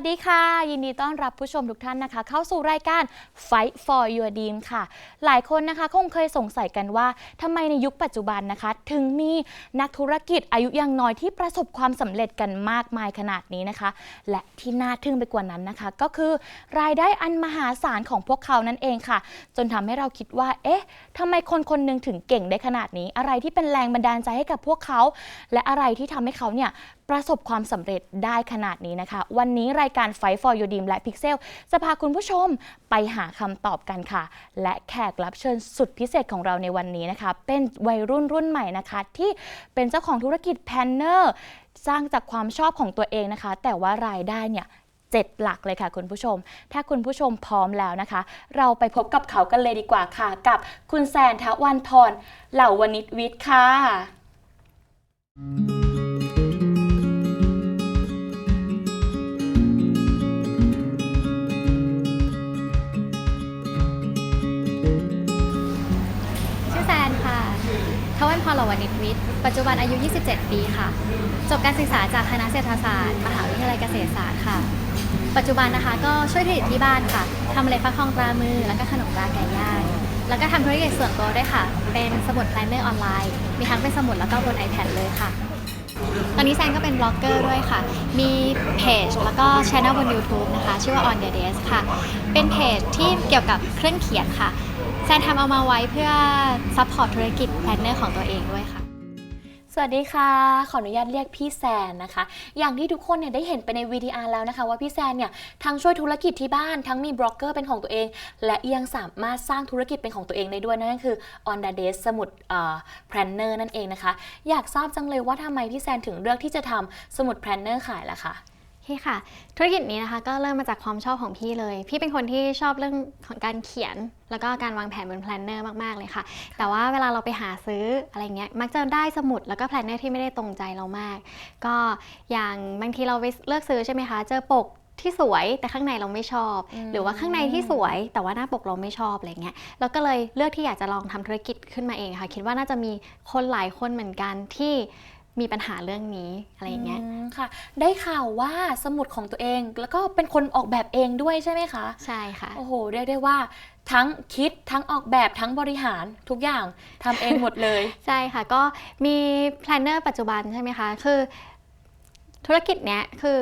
สวัสดีค่ะ ยินดีต้อนรับผู้ชมทุกท่านนะคะ เข้าสู่รายการ Fight for Your Dream ค่ะ หลายคนนะคะคงเคยสงสัยกันว่าทำไมในยุคปัจจุบันนะคะ ถึงมีนักธุรกิจอายุยังน้อยที่ประสบความสำเร็จกันมากมายขนาดนี้นะคะ และที่น่าทึ่งไปกว่านั้นนะคะ ก็คือรายได้อันมหาศาลของพวกเขานั่นเองค่ะ จนทำให้เราคิดว่า เอ๊ะทำไมคนคนหนึงถึงเก่งได้ขนาดนี้ อะไรที่เป็นแรงบันดาลใจให้กับพวกเขา และอะไรที่ทำให้เขาเนี่ย ประสบความสำเร็จได้ขนาดนี้นะคะ วันนี้รายการ Fight for Your Dream และ Pixel จะพาคุณผู้ชมไปหาคำตอบกันค่ะ และแขกรับเชิญสุดพิเศษของเราในวันนี้นะคะ เป็นวัยรุ่นรุ่นใหม่นะคะ ที่เป็นเจ้าของธุรกิจแพนเนอร์สร้างจากความชอบของตัวเองนะคะ แต่ว่ารายได้เนี่ยเจ็ดหลักเลยค่ะคุณผู้ชม ถ้าคุณผู้ชมพร้อมแล้วนะคะ เราไปพบกับเขากันเลยดีกว่าค่ะ กับคุณแซนทวันพร เหล่าวณิชวิทย์ค่ะ รหลวณิตวิทย์ ปัจจุบันอายุ 27 ปีค่ะ จบการศึกษาจากคณะเศรษฐศาสตร์ มหาวิทยาลัยเกษตรศาสตร์ค่ะ ปัจจุบันนะคะก็ช่วยธุรกิจที่บ้านค่ะทำเมล็ดฟักทองตรามือ แล้วก็ขนมตราไก่ย่างแล้วก็ทำธุรกิจส่วนตัวด้วยค่ะ เป็นสมุดไพลเนอร์ออนไลน์ มีทั้งเป็นสมุดแล้วก็บน iPad เลยค่ะ ตอนนี้แซนก็เป็นบล็อกเกอร์ด้วยค่ะ มีเพจแล้วก็ช anel บน YouTube นะคะ ชื่อว่า On the Desk ค่ะ เป็นเพจที่เกี่ยวกับเครื่องเขียนค่ะ แซนทำเอามาไว้เพื่อซัพพอร์ตธุรกิจแพลนเนอร์ของตัวเองด้วยค่ะ วัสดีค่ะ ขออนุญาตเรียกพี่แซนนะคะ อย่างที่ทุกคนเนี่ยได้เห็นไปใน VTR แล้วนะคะ ว่าพี่แซนเนี่ยทั้งช่วยธุรกิจที่บ้านทั้งมีบล็อกเกอร์เป็นของตัวเอง และยังสามารถสร้างธุรกิจเป็นของตัวเองได้ด้วยนั่นก็คือ On the Desk สมุดแพลนเนอร์นั่นเองนะคะ อยากทราบจังเลยว่าทำไมพี่แซนถึงเลือกที่จะทำสมุดแพลนเนอร์ขายล่ะคะ คค่ะ ธุรกิจนี้นะคะก็เริ่มมาจากความชอบของพี่เลย พี่เป็นคนที่ชอบเรื่องของการเขียน แล้วก็การวางแผนบนแพลนเนอร์มาก ๆ เลยค่ะ แต่ว่าเวลาเราไปหาซื้ออะไรเงี้ยมักจะได้สมุดแล้วก็แพลนเนอร์ที่ไม่ได้ตรงใจเรามาก ก็อย่างบางทีเราไปเลือกซื้อใช่ไหมคะ เจอปกที่สวยแต่ข้างในเราไม่ชอบอืมหรือว่าข้างในที่สวยแต่ว่าหน้าปกเราไม่ชอบอะไรเงี้ยเราก็เลยเลือกที่อยากจะลองทำธุรกิจขึ้นมาเองค่ะ คิดว่าน่าจะมีคนหลายคนเหมือนกันที่ มีปัญหาเรื่องนี้อะไรอย่างเงี้ยอืมค่ะ ได้ข่าวว่าสมุดของตัวเอง แล้วก็เป็นคนออกแบบเองด้วยใช่ไหมคะใช่ค่ะโอ้โหเรียกได้ว่าทั้งคิดทั้งออกแบบทั้งบริหารทุกอย่างทำเองหมดเลย ใช่ค่ะ ก็มีแพลนเนอร์ปัจจุบันใช่ไหมคะ คือ ธุรกิจเนี้ยคือ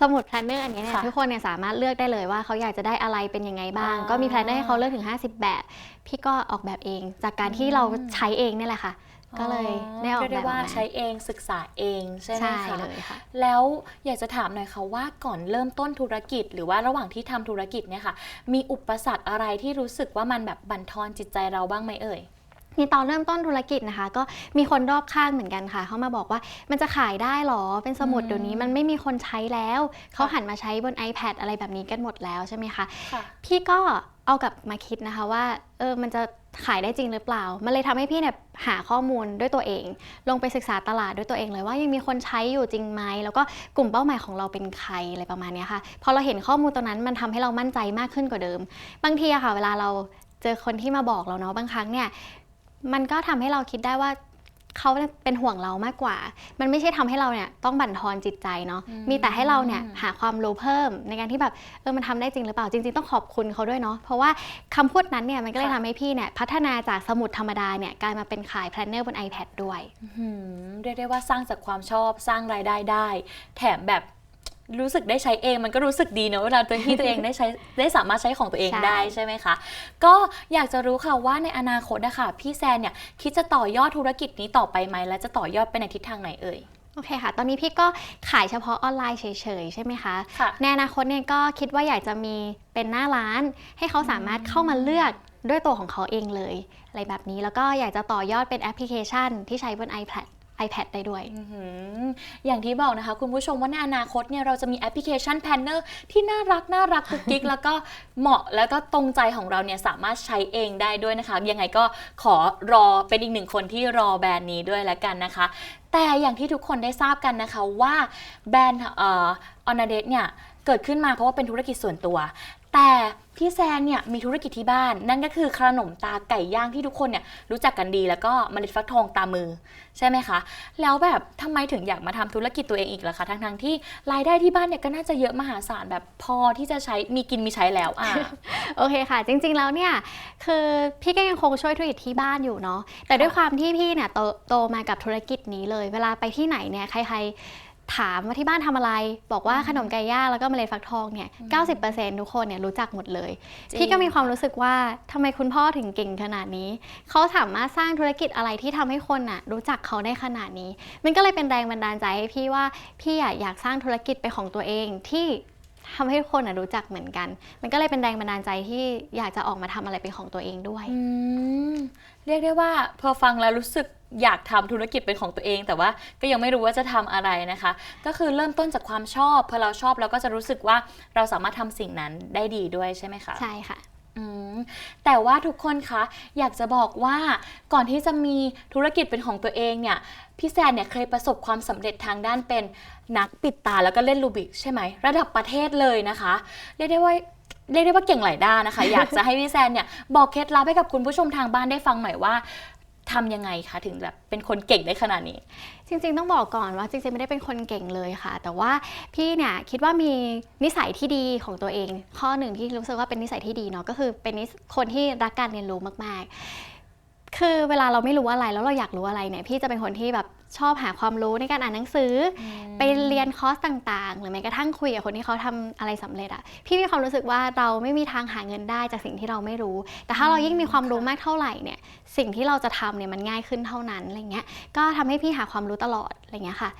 สมุดแพลนเนอร์อันเนี้ยเนี่ยค่ะทุกคนเนี่ยสามารถเลือกได้เลยว่าเขาอยากจะได้อะไรเป็นยังไงบ้างอ่าก็มีแพลนเนอร์ให้เขาเลือกถึง 50 แบบ พี่ก็ออกแบบเอง จากการที่เราใช้เองเนี่ยแหละค่ะ ก็เลยได้ออกเรียกแบได้บว่ามาใช้เองศึกษาเองใช่ไหมใช่คะเลยค่ะแล้วอยากจะถามหน่อยค่ะว่าก่อนเริ่มต้นธุรกิจ หรือว่าระหว่างที่ทำธุรกิจเนี่ยค่ะ มีอุปสรรคอะไรที่รู้สึกว่ามันแบบบั่นทอนจิตใจเราบ้างไหมเอ่ยในตอนเริ่มต้นธุรกิจนะคะ ก็มีคนรอบข้างเหมือนกันค่ะ เขามาบอกว่ามันจะขายได้หรอ เป็นสมุดอืมเดี๋ยวนี้มันไม่มีคนใช้แล้ว เขาหันมาใช้บน iPad อะไรแบบนี้กันหมดแล้วใช่ไหมคะค่ะพี่ก็เอากลับมาคิดนะคะว่าเออมันจะ ขายได้จริงหรือเปล่า มันเลยทำให้พี่เนี่ยหาข้อมูลด้วยตัวเอง ลงไปศึกษาตลาดด้วยตัวเองเลยว่ายังมีคนใช้อยู่จริงไหม แล้วก็กลุ่มเป้าหมายของเราเป็นใครอะไรประมาณนี้ค่ะ พอเราเห็นข้อมูลตรงนั้นมันทำให้เรามั่นใจมากขึ้นกว่าเดิม บางทีอะค่ะ เวลาเราเจอคนที่มาบอกเราเนาะ บางครั้งเนี่ย มันก็ทำให้เราคิดได้ว่า เขาเป็นห่วงเรามากกว่า มันไม่ใช่ทำให้เราเนี่ยต้องบั่นทอนจิตใจเนาะอืมมีแต่ให้เราเนี่ยหาความรู้เพิ่มในการที่แบบเออมันทำได้จริงหรือเปล่า จริง ๆ ต้องขอบคุณเขาด้วยเนาะ เพราะว่าคำพูดนั้นเนี่ยมันก็เลยค่ะทำให้พี่เนี่ยพัฒนาจากสมุดธรรมดาเนี่ยกลายมาเป็นขายแพลนเนอร์บน iPad ด้วยหืมเรียกได้ว่าสร้างจากความชอบสร้างรายได้ได้ แถมแบบ รู้สึกได้ใช้เองมันก็รู้สึกดีเนอะเวลาตัวที่ตัวเองได้ใช้ได้สามารถใช้ของตัวเองใช่ได้ใช่ไหมคะ ก็อยากจะรู้ค่ะว่าในอนาคตนะคะพี่แซนเนี่ยคิดจะต่อยอดธุรกิจนี้ต่อไปไหมและจะต่อยอดไปในทิศทางไหนเอ่ยโอเคค่ะ ตอนนี้พี่ก็ขายเฉพาะออนไลน์เฉยๆ ใช่ไหมคะค่ะในอนาคตเนี่ยก็คิดว่าอยากจะมีเป็นหน้าร้าน ให้เขาสามารถเข้ามาเลือกด้วยตัวของเขาเองเลย อะไรแบบนี้แล้วก็อยากจะต่อยอดเป็นแอปพลิเคชันที่ใช้บน iPad iPad ได้ด้วย อย่างที่บอกนะคะ คุณผู้ชมว่าในอนาคตเนี่ยเราจะมีแอปพลิเคชันแพนเนอร์ที่น่ารักน่ารักกุ๊กกิ๊กแล้วก็เหมาะแล้วก็ตรงใจของเราเนี่ยสามารถใช้เองได้ด้วยนะคะ ยังไงก็ขอรอเป็นอีกหนึ่งคนที่รอแบรนด์นี้ด้วยแล้วกันนะคะ แต่อย่างที่ทุกคนได้ทราบกันนะคะว่าแบรนด์อ่ออนาเดตเนี่ยเกิดขึ้นมาเพราะว่าเป็นธุรกิจส่วนตัว แต่ พี่แซนเนี่ยมีธุรกิจที่บ้าน นั่นก็คือขนมตาไก่ย่างที่ทุกคนเนี่ยรู้จักกันดีแล้วก็มเมล็ดฟักทองตามือใช่ไหมคะ แล้วแบบทำไมถึงอยากมาทำธุรกิจตัวเองอีกล่ะคะทั้งทงๆที่รายได้ที่บ้านเนี่ยก็น่าจะเยอะมหาศาลแบบพอที่จะใช้มีกินมีใช้แล้วอะโอเคค่ะ จริง ๆแล้วเนี่ยคือพี่ก็ยังคงช่วยธุรกิจที่บ้านอยู่เนาะแต่ด้วยความที่พี่เนี่ยโตโตมากับธุรกิจนี้เลย เวลาไปที่ไหนเนี่ยใครๆ ถามว่าที่บ้านทำอะไร บอกว่าขนมไก่ย่างแล้วก็เมล็ดฟักทองเนี่ย90%ทุกคนเนี่ยรู้จักหมดเลยจริงพี่ก็มีความรู้สึกว่าทำไมคุณพ่อถึงเก่งขนาดนี้ เขาสามารถสร้างธุรกิจอะไรที่ทำให้คนน่ะรู้จักเขาได้ขนาดนี้ มันก็เลยเป็นแรงบันดาลใจให้พี่ว่าพี่อะอยากสร้างธุรกิจเป็นของตัวเองที่ทำให้คนน่ะรู้จักเหมือนกัน มันก็เลยเป็นแรงบันดาลใจที่อยากจะออกมาทำอะไรเป็นของตัวเองด้วยอืม เรียกได้ว่าพอฟังแล้วรู้สึกอยากทำธุรกิจเป็นของตัวเอง แต่ว่าก็ยังไม่รู้ว่าจะทำอะไรนะคะ ก็คือเริ่มต้นจากความชอบพอเราชอบเราก็จะรู้สึกว่าเราสามารถทำสิ่งนั้นได้ดีด้วยใช่ไหมคะใช่ค่ะอืมแต่ว่าทุกคนคะอยากจะบอกว่าก่อนที่จะมีธุรกิจเป็นของตัวเองเนี่ยพี่แซนเนี่ยเคยประสบความสำเร็จทางด้านเป็นนักปิดตาแล้วก็เล่นลูบิกใช่ไหมระดับประเทศเลยนะคะเรียกได้ว่า เรียกได้ว่าเก่งหลายด้านนะคะ อยากจะให้พี่แซนเนี่ยบอกเคล็ดลับให้กับคุณผู้ชมทางบ้านได้ฟังหน่อยว่าทำยังไงคะถึงแบบเป็นคนเก่งได้ขนาดนี้ จริงๆต้องบอกก่อนว่าจริงๆไม่ได้เป็นคนเก่งเลยค่ะ แต่ว่าพี่เนี่ยคิดว่ามีนิสัยที่ดีของตัวเอง ข้อหนึ่งที่รู้สึกว่าเป็นนิสัยที่ดีเนาะก็คือเป็นนิสคนที่รักการเรียนรู้มากๆ คือเวลาเราไม่รู้อะไรแล้วเราอยากรู้อะไรเนี่ยพี่จะเป็นคนที่แบบ ชอบหาความรู้ในการอ่านหนังสืออไปเรียนคอร์สต่างๆ หรือแม้กระทั่งคุยกับคนที่เขาทำอะไรสำเร็จอะพี่มีความรู้สึกว่าเราไม่มีทางหาเงินได้จากสิ่งที่เราไม่รู้ แต่ถ้าเรายิ่งมีความรู้มากเท่าไหร่เนี่ยสิ่งที่เราจะทำเนี่ยมันง่ายขึ้นเท่านั้นอะไรเงี้ยก็ทำให้พี่หาความรู้ตลอดอะไรเงี้ยค่ะ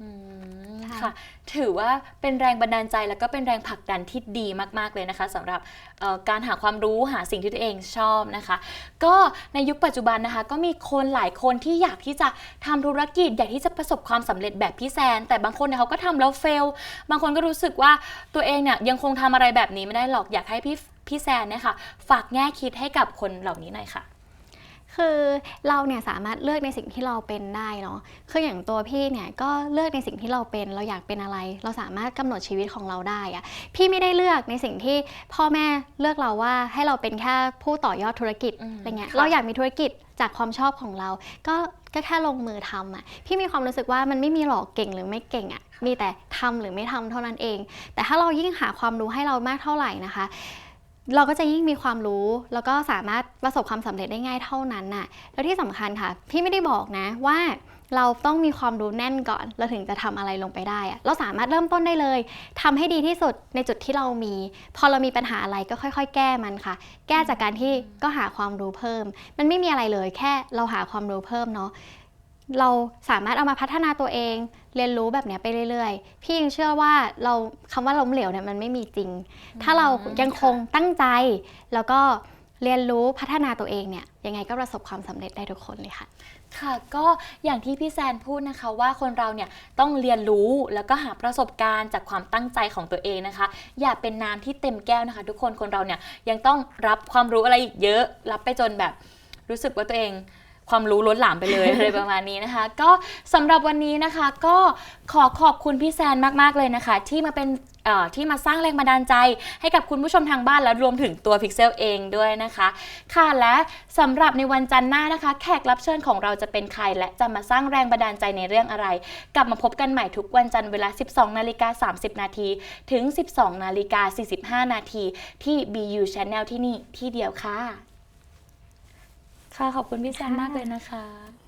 อืมใช่ ค่ะ ถือว่าเป็นแรงบันดาลใจแล้วก็เป็นแรงผลักดันที่ดีมากๆเลยนะคะสำหรับเอ่อการหาความรู้หาสิ่งที่ตัวเองชอบนะคะ ก็ในยุคปัจจุบันนะคะ ก็มีคนหลายคนที่อยากที่จะทำธุรกิจ อยากที่จะประสบความสำเร็จแบบพี่แซน แต่บางคนเนี่ยเขาก็ทำแล้วเฟลบางคนก็รู้สึกว่าตัวเองเนี่ยยังคงทำอะไรแบบนี้ไม่ได้หรอกอยากให้พี่พี่แซนเนี่ยค่ะฝากแง่คิดให้กับคนเหล่านี้หน่อยค่ะ คือเราเนี่ยสามารถเลือกในสิ่งที่เราเป็นได้เนาะ คืออย่างตัวพี่เนี่ยก็เลือกในสิ่งที่เราเป็น เราอยากเป็นอะไร เราสามารถกำหนดชีวิตของเราได้อะพี่ไม่ได้เลือกในสิ่งที่พ่อแม่เลือกเราว่าให้เราเป็นแค่ผู้ต่อยอดธุรกิจอืมอะไรเงี้ยค่ะเราอยากมีธุรกิจจากความชอบของเรา ก็ก็แค่ลงมือทำอะพี่มีความรู้สึกว่ามันไม่มีหรอกเก่งหรือไม่เก่งอะมีแต่ทำหรือไม่ทำเท่านั้นเอง แต่ถ้าเรายิ่งหาความรู้ให้เรามากเท่าไหร่นะคะ เราก็จะยิ่งมีความรู้ แล้วก็สามารถประสบความสำเร็จได้ง่ายเท่านั้นน่ะแล้วที่สำคัญค่ะ พี่ไม่ได้บอกนะว่าเราต้องมีความรู้แน่นก่อนเราถึงจะทำอะไรลงไปได้อะเราสามารถเริ่มต้นได้เลยทำให้ดีที่สุดในจุดที่เรามี พอเรามีปัญหาอะไรก็ค่อย ๆ แก้มันค่ะ แก้จากการที่ก็หาความรู้เพิ่ม มันไม่มีอะไรเลยแค่เราหาความรู้เพิ่มเนาะ เราสามารถเอามาพัฒนาตัวเอง เรียนรู้แบบเนี้ยไปเรื่อยๆ พี่ยังเชื่อว่าเราคำว่าล้มเหลวเนี่ยมันไม่มีจริง ถ้าเรายังคงตั้งใจ แล้วก็เรียนรู้พัฒนาตัวเองเนี่ยยังไงก็ประสบความสำเร็จได้ทุกคนเลยค่ะ ค่ะก็อย่างที่พี่แซนพูดนะคะว่าคนเราเนี่ยต้องเรียนรู้แล้วก็หาประสบการณ์จากความตั้งใจของตัวเองนะคะ อย่าเป็นน้ำที่เต็มแก้วนะคะ ทุกคนคนเราเนี่ยยังต้องรับความรู้อะไรอีกเยอะ รับไปจนแบบรู้สึกว่าตัวเอง ความรู้ล้นหลามไปเลย อะไรประมาณนี้นะคะ ก็สำหรับวันนี้นะคะ ก็ขอขอบคุณพี่แซนมากๆเลยนะคะ ที่มาเป็นที่มาสร้างแรงบันดาลใจให้กับคุณผู้ชมทางบ้านและรวมถึงตัวพิกเซลเองด้วยนะคะ ค่ะและสำหรับในวันจันทร์หน้านะคะ แขกรับเชิญของเราจะเป็นใคร และจะมาสร้างแรงบันดาลใจในเรื่องอะไร กลับมาพบกันใหม่ทุกวันจันทร์เวลา 12 นาฬิกา 30 นาทีถึง 12 นาฬิกา 45 นาทีที่ BU Channel ที่นี่ที่เดียวค่ะ ค่ะขอบคุณพี่แซมมากเลยนะคะ